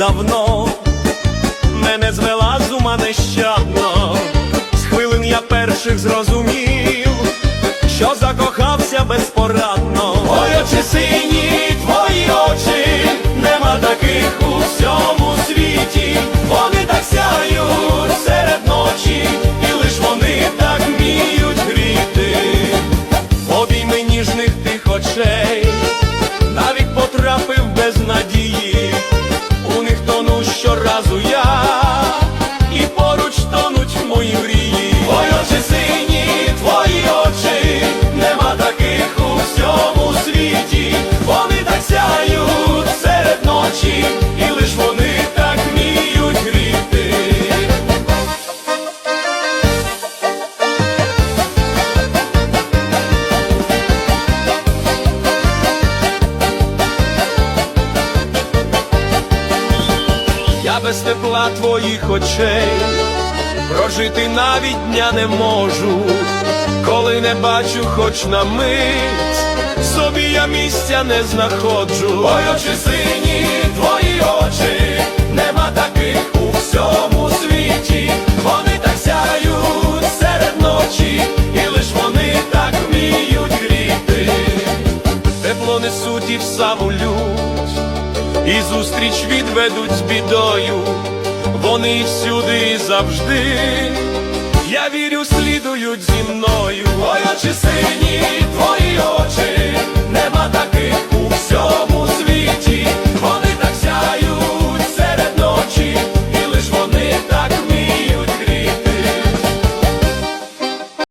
давно, мене звела з ума нещадно, з хвилин я перших зрозумів, що закохався безпорадно. Ой, очі сині, твої очі, нема таких у всьому світі, вони так сяють серед ночі, і лиш вони так вміють гріти. Обійми ніжних тих очей, Я без тепла твоїх очей. Прожити навіть дня не можу, коли не бачу, хоч на мить, собі я місця не знаходжу. Ой, очі сині, твої очі, нема таких у всьому світі, вони так сяють серед ночі, і лиш вони так вміють гріти, тепло несуть і в саму лють і зустріч відведуть з бідою, вони всюди завжди. Я вірю, слідують зі мною. Ой, очі сині,